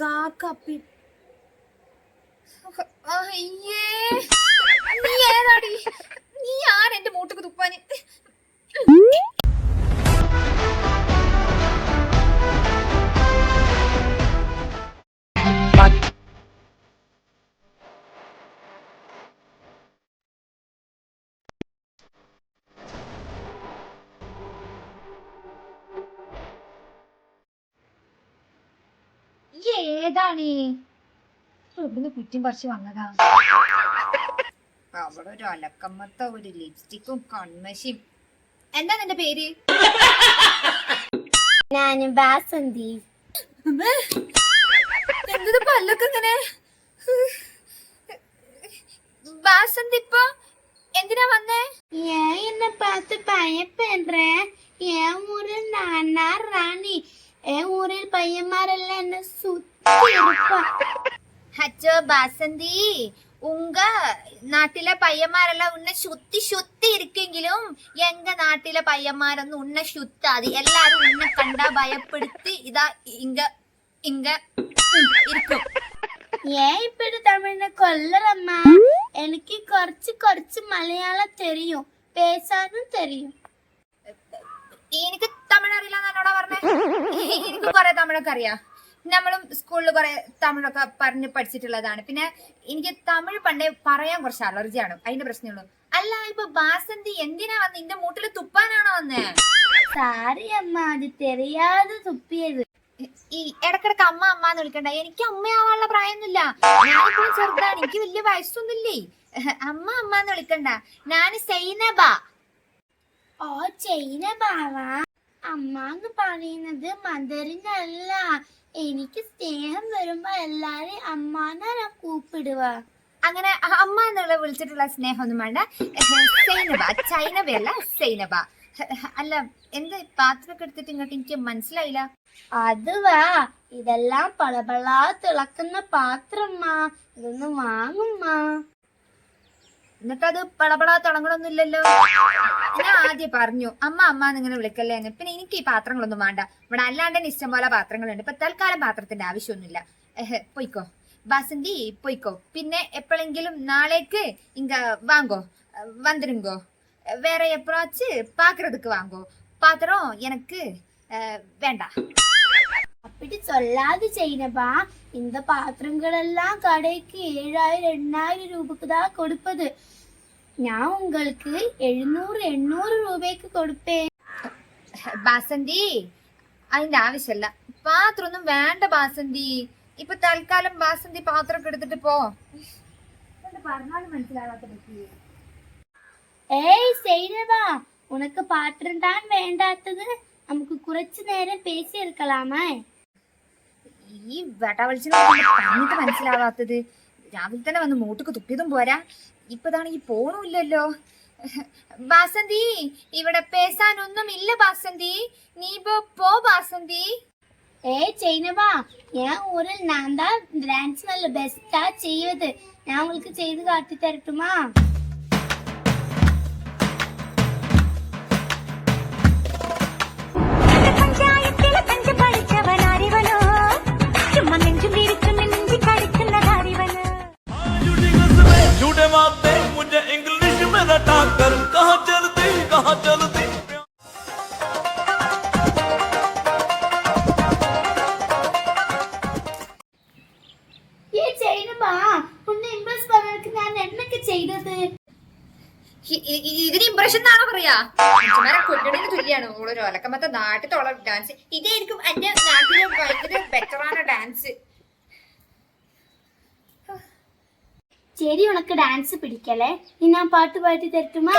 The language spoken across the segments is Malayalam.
കാക്ക അപ്പി. അയ്യേ. നീ ഏതാടി? ഏതാണ്? ഇവിടുന്ന് കുറ്റും പറിച്ച് വന്നതാ. അവിടെ ഒരു അലക്കമ്മത്ത ഒരു ലിപ്സ്റ്റിക്കും കൺമശിയും. എന്താ നിന്റെ പേര്? ഞാൻ ബാസന്തി എന്തൊരു പല്ലൊക്കെ ഇങ്ങനെ? ബാസന്തി ഇപ്പൊ എന്തിനാ വന്നേ? ഞാൻ എന്നെ പാത്ത് ഭയപ്പെടേ ഏ ഊരിൽ നാനാ റാണി. ഏ ഊരിൽ പയ്യന്മാരെല്ലാം എന്നെ സുത്തി ഹച്ചോ பசந்தி உங்க നാട്ടിലെ പയ്യന്മാരെല്ലാം ഉന്നെ ശുദ്ധി ശുദ്ധി ഇരിക്കെങ്കിലും എങ്ക നാട്ടിലെ പയ്യന്മാരൊന്നും ഉന്നെ ശുദ്ധാതി. എല്ലാരും ഉന്നെ കണ്ടാ ഭയപ്പെടുത്തി ഇതാ ഇങ്ക ഇങ്ക ഇരിക്കും. ഏ ഇപ്പഴ് തമിഴിനെ കൊല്ലറമ്മ. എനിക്ക് കുറച്ച് കുറച്ച് മലയാളം തെരിയും. പേശാനും തെരിയും. എനിക്ക് തമിഴ് അറിയില്ല എന്നോടാ പറഞ്ഞേ? എനിക്ക് കൊറേ തമിഴൊക്കെ അറിയാം. നമ്മളും സ്കൂളിൽ കുറെ തമിഴൊക്കെ പറഞ്ഞ് പഠിച്ചിട്ടുള്ളതാണ്. പിന്നെ എനിക്ക് തമിഴ് പണ്ടേ പറയാൻ കുറച്ച് അലർജിയാണ്. അതിന്റെ പ്രശ്നമുള്ളൂ അല്ല ഇപ്പൊ ബാസന്തി എന്തിനാ വന്ന്? ഇന്റെ മൂട്ടിൽ തുപ്പാനാണോ വന്നേ? സാരി അമ്മ അത് തെറിയാതെ തുപ്പിയത്. ഈ ഇടക്കിടക്ക് അമ്മ അമ്മ എന്ന് വിളിക്കണ്ട. എനിക്ക് അമ്മയാവാനുള്ള പ്രായമൊന്നുമില്ല. ഞാനിപ്പോഴും ചെറുതാണ്. എനിക്ക് വലിയ വയസ്സൊന്നുമില്ലേ? അമ്മ അമ്മ എന്ന് വിളിക്കണ്ട. ഞാൻ സൈനബ. ഓ സൈനബാവാ? അമ്മ എന്ന് പറയുന്നത് മദറിനല്ല എനിക്ക് സ്നേഹം വരുമ്പോ എല്ലാരും അമ്മ ഞാൻ കൂപ്പിടുക. അങ്ങനെ അമ്മ എന്നുള്ള വിളിച്ചിട്ടുള്ള സ്നേഹമൊന്നും വേണ്ട. സൈനബ ചൈനബയല്ല സൈനബ. അല്ല എന്ത് പാത്രമൊക്കെ എടുത്തിട്ട് ഇങ്ങോട്ട് എനിക്ക് മനസ്സിലായില്ല. അതുവാ ഇതെല്ലാം പളപളാ തിളക്കുന്ന പാത്രമ്മാ ഇതൊന്ന് വാങ്ങുമ്മാ എന്നിട്ടത് പടപടാ തുടങ്ങണമെന്നില്ലല്ലോ ഞാൻ ആദ്യം പറഞ്ഞു അമ്മ അമ്മ നിങ്ങനെ വിളിക്കല്ലേ എന്ന്. പിന്നെ എനിക്ക് ഈ പാത്രങ്ങളൊന്നും വേണ്ട. ഇവിടെ അല്ലാണ്ട് ഇഷ്ടം പോലെ പാത്രങ്ങളുണ്ട്. ഇപ്പൊ തൽക്കാലം പാത്രത്തിന്റെ ആവശ്യമൊന്നുമില്ല. ഏഹ് പൊയ്ക്കോ. ബാസന്തി പൊയ്ക്കോ. പിന്നെ എപ്പോഴെങ്കിലും നാളേക്ക് ഇങ്ക വാങ്ങോ? വന്നിരുങ്കോ വേറെ എപ്പോഴാച്ച് പാക്കറതുക്ക് വാങ്ങോ? പാത്രം എനക്ക് വേണ്ട. அப்படி சொல்லாது செய்யனப்பா இந்த பாத்திரங்களெல்லாம் கடைக்கு ஏழாயிரம் எண்ணாயிரம் ரூபாய்க்கு தான் கொடுப்பது நான் உங்களுக்கு எழுநூறு எண்ணூறு ரூபாய்க்கு കൊടുപ്പേൻ ബാസന്തി അതിന്റെ ആവശ്യമല്ല പാത്രം ഒന്നും വേണ്ട ബാസന്തി ഇപ്പൊ തൽക്കാലം ബാസന്തി പാത്രമൊക്കെ എടുത്തിട്ട് പോ പറഞ്ഞാലും മനസ്സിലാവാത്ത പറ്റി ഏയ് സൈനബா உனக்கு பாத்திரம் தான் வேண்டாத்தது നമുക്ക് കുറച്ചു നേരം പേശിയെടുക്കലാമേ. ഈ വേട്ട വിളിച്ചത് മനസ്സിലാവാത്തത്. രാവിലെ തന്നെ വന്ന് മൂട്ടുക്ക് തുപ്പിയതും പോരാ. ഇപ്പതാണെങ്കിൽ പോണില്ലല്ലോ. ബാസന്തി ഇവിടെ പേശാനൊന്നും ഇല്ല ബാസന്തി. നീ ഇപ്പോ പോ ബാസന്തി. ഏ ചെയ്യുന്നവാ ഞാൻ ഒരു നാന്താ ഡാൻസ് നല്ല ബെസ്റ്റാ ചെയ്യത് ഞാൻ ഉൾക്ക് ചെയ്ത് കാട്ടി തരട്ടുമാ मुझे मारते मुझे इंग्लिश में रटा कर कहा चलती कहा चलती? ये ചെയ്യുമ്പോ ഒന്ന് ഇംപ്രസ് പറഞ്ഞിട്ട് ഞാൻ എന്തൊക്കെ ചെയ്തത് ഇതിന് ഇംപ്രഷൻ എന്നാണോ പറയാ? കുട്ടിയുടെ തുല്യാണ് ഓളൊരു ഒലക്കമത്തെ നാട്ടിൽ ഡാൻസ് ഇതായിരിക്കും എന്റെ നാട്ടിലെ ഭയങ്കര ബെറ്ററാണ് ഡാൻസ് ശരി ഉണക്ക് ഡാൻസ് പിടിക്കലേ ഇനി ഞാൻ പാട്ട് പാടി തരട്ടുമാ?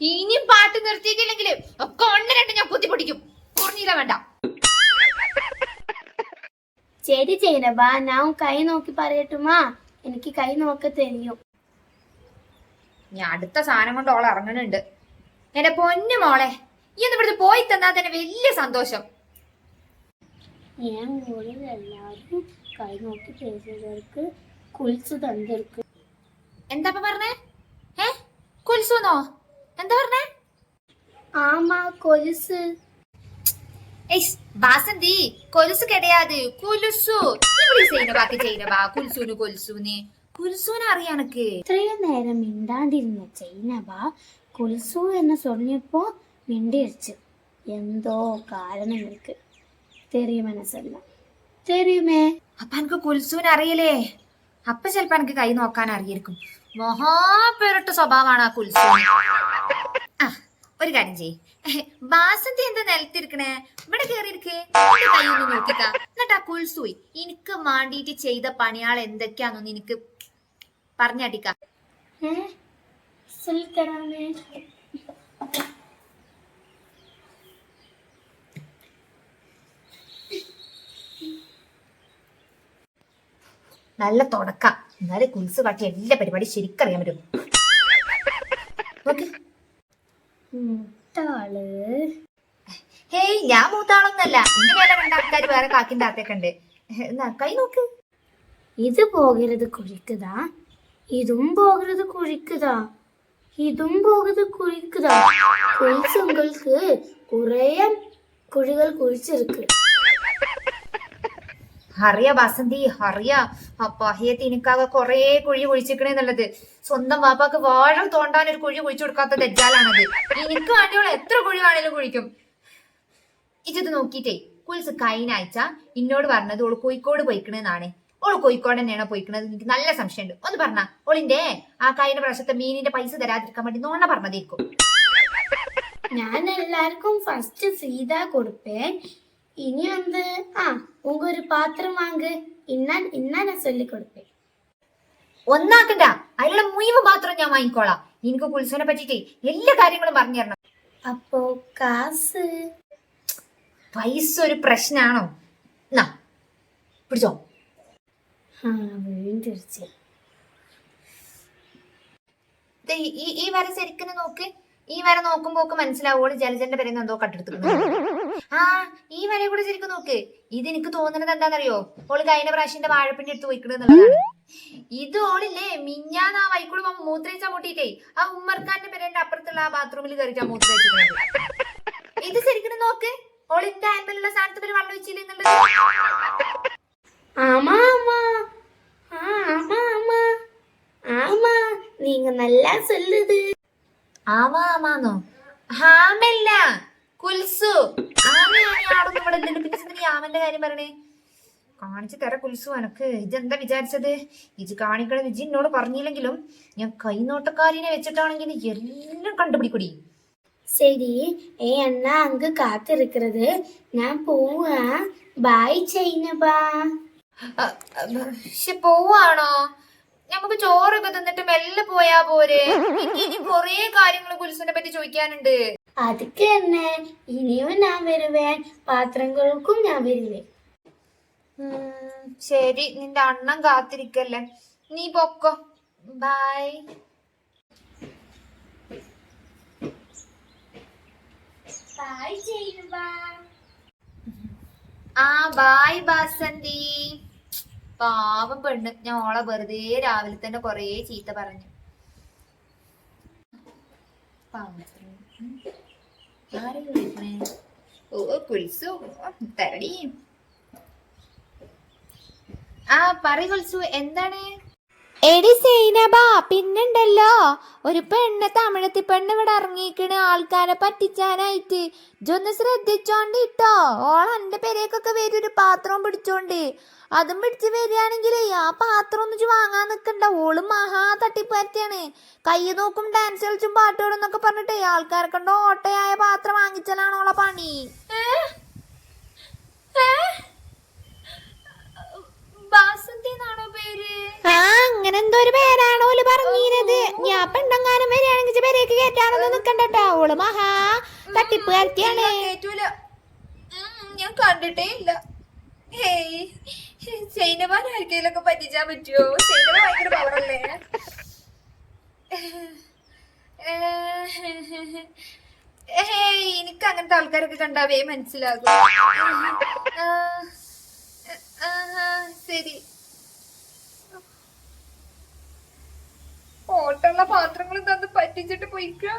ഇനി പാട്ട് നിർത്തിയിട്ടില്ലെങ്കിൽ ഒക്കെ ഒന്ന് രണ്ട് ഞാൻ കുത്തി പൊടിക്കും പറഞ്ഞില്ല വേണ്ട. ശരി ചൈനബാ ഞാൻ കൈ നോക്കി പറയട്ടുമാ. എനിക്ക് കൈ നോക്ക തെരിയും ഞാൻ അടുത്ത സാധനം കൊണ്ട് ഓളെ ഇറങ്ങണുണ്ട് എന്റെ പൊന്നു മോളെ ഈ ഒന്ന് ഇവിടുത്തെ പോയി തന്നാ തന്നെ വലിയ സന്തോഷം. ഞാൻ കൈ നോക്കി എന്താ പറഞ്ഞേ? ഏ? കൊലുസുന്നോ എന്താ പറഞ്ഞേ? ആമാ കൊലുസ്. വാസന്തി കൊലുസ് കിടയാത്. കൊലുസു. ബാക്കി ചെയ്യുന്ന ബാ കൊലുസുന് കൊലുസുന് കുൽസൂനെ അറിയാനക്ക് ഇത്രയും നേരം മിണ്ടാണ്ടിരുന്ന ചൈനബ കുൽസു എന്ന് ചൊല്ലിയപ്പോ മിണ്ടിയടിച്ചു. എന്തോ കാരണം എനിക്ക്. മനസ്സല്ല. തെറിയുമേ? അപ്പൊ എനിക്ക് കുൽസുവിനെ അറിയില്ലേ? അപ്പൊ ചെലപ്പോ എനിക്ക് കൈ നോക്കാൻ അറിയിരിക്കും മഹാപെരട്ട സ്വഭാവമാണ് ആ കുൽസു. ആ ഒരു കാര്യം ചെയ് ബാസന്തി എന്താ നിലത്തിരിക്കണേ? ഇവിടെ കയറിയിരിക്കേ കൈ ഒന്ന് നോക്കിക്കാ. എന്നിട്ട് കുൽസു എനിക്ക് വേണ്ടിയിട്ട് ചെയ്ത പണിയാൾ എന്തൊക്കെയാണെന്ന് എനിക്ക് പറഞ്ഞടിക്ക. നല്ല തുടക്ക. എന്നാലേ കുൽസ് കാട്ടി എല്ലാ പരിപാടി ശരിക്കറിയാൻ പറ്റും. ഹേയ് ഞാൻ മൂത്താളൊന്നല്ല. ഇന്റെ മേലെ ആൾക്കാർ വേറെ കാക്കിന്റെ അകത്തേക്കണ്ട് എന്നാ കൈ നോക്ക്. ഇത് പോകരുത് കുഴിക്കുതാ. இதுவும் போகிறது குழிக்குதா இதுவும் போகுது குழிக்குதா குழிச்சவங்களுக்கு കുറേ കുഴികൾ കുഴിച്ചിരിക്കും. അറിയാ വസന്തി അറിയാ അപ്പാഹിയെ തിനിക്കാകെ കൊറേ കുഴി കുഴിച്ചിരിക്കണെന്നുള്ളത് സ്വന്തം വാപ്പാക്ക് വാഴ തോണ്ടാൻ ഒരു കുഴി കുഴിച്ചു കൊടുക്കാത്ത തെറ്റാലാണത് എനിക്ക് വേണ്ടിയുള്ള എത്ര കുഴി വേണേലും കുഴിക്കും. ഇജത് നോക്കിട്ടേ കുൽസ് കഴിഞ്ഞ ആഴ്ച എന്നോട് പറഞ്ഞത് ഓൾ കോഴിക്കോട് പോയിക്കണെന്നാണ്. ഓൾ കോഴിക്കോട് പോയിക്കുന്നത് പോയിക്കണത്? എനിക്ക് നല്ല സംശയമുണ്ട്. ഒന്ന് പറഞ്ഞ ഓളിന്റെ ആ കഴിഞ്ഞ പ്രാവശ്യത്തെ മീനിന്റെ പൈസ തരാതിരിക്കാൻ വേണ്ടി നോണ പറഞ്ഞതേക്കും. ഞാൻ എല്ലാവർക്കും ഫസ്റ്റ് സീത കൊടുപ്പേ. ഇനി എന്ത്? ആ ഉങ്ക ഒരു പാത്രം വാങ്ങ്. ഇന്നാൻ ചൊല്ലി കൊടുപ്പേ. ഒന്നാക്കണ്ട. അതിലുള്ള മുഴുവൻ പാത്രം ഞാൻ വാങ്ങിക്കോളാം. എനിക്ക് കുൽസുവിനെ പറ്റിട്ടേ എല്ലാ കാര്യങ്ങളും പറഞ്ഞു തരണം. അപ്പോ കാസ്. പൈസ ഒരു പ്രശ്നാണോ? എന്നാ പിടിച്ചോ. ഈ- ഈ വര ശരിക്കും നോക്ക്. ഈ വര നോക്കുമ്പോ ഒക്കെ ജലജന്റെ പേരെ എന്തോ കട്ടെടുത്തു ആ ഈ വരയെ കൂടെ ശരിക്കും നോക്ക്. ഇത് എനിക്ക് തോന്നുന്നത് എന്താണെന്നറിയോ? ഓൾ കഴിഞ്ഞ പ്രാവശ്യന്റെ വാഴപ്പിണ്ടി എടുത്ത് പോയിക്കണെന്നുള്ളതാണ് ഇത് ഓളില്ലേ? മിഞ്ഞാന്ന് ആ പോകുമ്പോ മൂത്രയിച്ചാ മുട്ടിയിട്ടേ. ആ ഉമ്മർക്കാന്റെ പേരന്റെ അപ്പുറത്തുള്ള ആ ബാത്റൂമിൽ കയറിട്ടാ മൂത്രയിച്ചിട്ടുള്ളത് ഇത് ശരിക്കും നോക്ക്. ഓളിന്റെ ആൻബലുള്ള സ്ഥാനത്ത് പേര് വെള്ളം വെച്ചില്ല എന്നുള്ളത്? ആമാ ആ ആമാ ആമാ ആമാ നീങ്ക നല്ലാ സൊല്ലുത്. ആമാ ഹാമല്ല. ഇവിടെ ആമന്റെ കാര്യം കാണിച്ചു തര കുൽസു അനക്ക്. ഇതെന്താ വിചാരിച്ചത്? ഇത് കാണിക്കണ വിജി എന്നോട് പറഞ്ഞില്ലെങ്കിലും ഞാൻ കൈനോട്ടക്കാരിനെ വെച്ചിട്ടാണെങ്കിൽ എല്ലാം കണ്ടുപിടിക്കൂടി. ശരി. ഏ എന്നാ അങ്ക് കാത്തിരിക്കുന്നത് ഞാൻ പോവാ. ബൈ ചെയ്യുന്നപ്പാ പക്ഷെ പോവാണോ? നമുക്ക് ചോറൊക്കെ തന്നിട്ട് മെല്ലെ പോയാ പോരെ. ഇനി കൊറേ കാര്യങ്ങൾ കുൽസിനെ പറ്റി ചോദിക്കാനുണ്ട്. അതൊക്കെ തന്നെ. ഇനിയും ഞാൻ വരുവേൻ. പാത്രങ്ങൾക്കും ഞാൻ വരുവേ ശരി. നിന്റെ അണ്ണം കാത്തിരിക്കല്ലേ. നീ പൊക്കോ. ബൈ. ആ ബായ് ബാസന്തി. പാവം പെണ്ണ്. ഞാൻ ഓളെ വെറുതെ രാവിലെ തന്നെ കൊറേ ചീത്ത പറഞ്ഞു. ഓ കുൽസു. തരടി. ആ പറ കുൽസു. എന്താണ്? എടി സൈനബ പിന്നുണ്ടല്ലോ. ഒരു പെണ്ണ് തമിഴത്തി പെണ്ണ് ഇവിടെ ഇറങ്ങിയിക്കണ് ആൾക്കാരെ പറ്റിച്ചാനായിട്ട്. ഇജൊന്ന് ശ്രദ്ധിച്ചോണ്ടിട്ടോ ഓൾ എന്റെ പേരേക്കൊക്കെ വരും ഒരു പാത്രം പിടിച്ചോണ്ട്. അതും പിടിച്ച് വരികയാണെങ്കിലേ ആ പാത്രം ഒന്നിച്ച് വാങ്ങാൻ നിൽക്കണ്ട ഓൾ മഹാ തട്ടിപ്പാറ്റിയാണ് കൈ നോക്കും ഡാൻസ് കളിച്ചും പാട്ടോടും എന്നൊക്കെ പറഞ്ഞിട്ടേ ആൾക്കാരെ കണ്ടോ ഓട്ടയായ പാത്രം വാങ്ങിച്ചാലാണ് ഓളെ പണി. ബാസന്തി എന്നാണോ ആ അങ്ങനെ എന്തോ ഒരു പേരാണ് ഓൽ പറഞ്ഞിരുന്നത് ഞാൻ പെണ്ണങ്ങാനും വരികയാണെങ്കിൽ പേരേക്ക് കയറ്റാനൊന്നും നിക്കണ്ടട്ടോ. ഓൾ മഹാ തട്ടിപ്പുകാരത്തിയാണ് ഞാൻ കണ്ടിട്ടേ ഇല്ല. ഹേയ് സൈനമാൻ ആർക്കെങ്കിലൊക്കെ പറ്റിച്ചാൻ പറ്റുമോ സൈനമ ഭയങ്കര പവറല്ലേ ഹേയ് എനിക്ക് അങ്ങനത്തെ ആൾക്കാരൊക്കെ കണ്ടാവേ മനസ്സിലാകും ആ, ആഹാ, ശരി ഓട്ടുള്ള പാത്രങ്ങളും തന്ന് പറ്റിച്ചിട്ട് പോയിക്കാം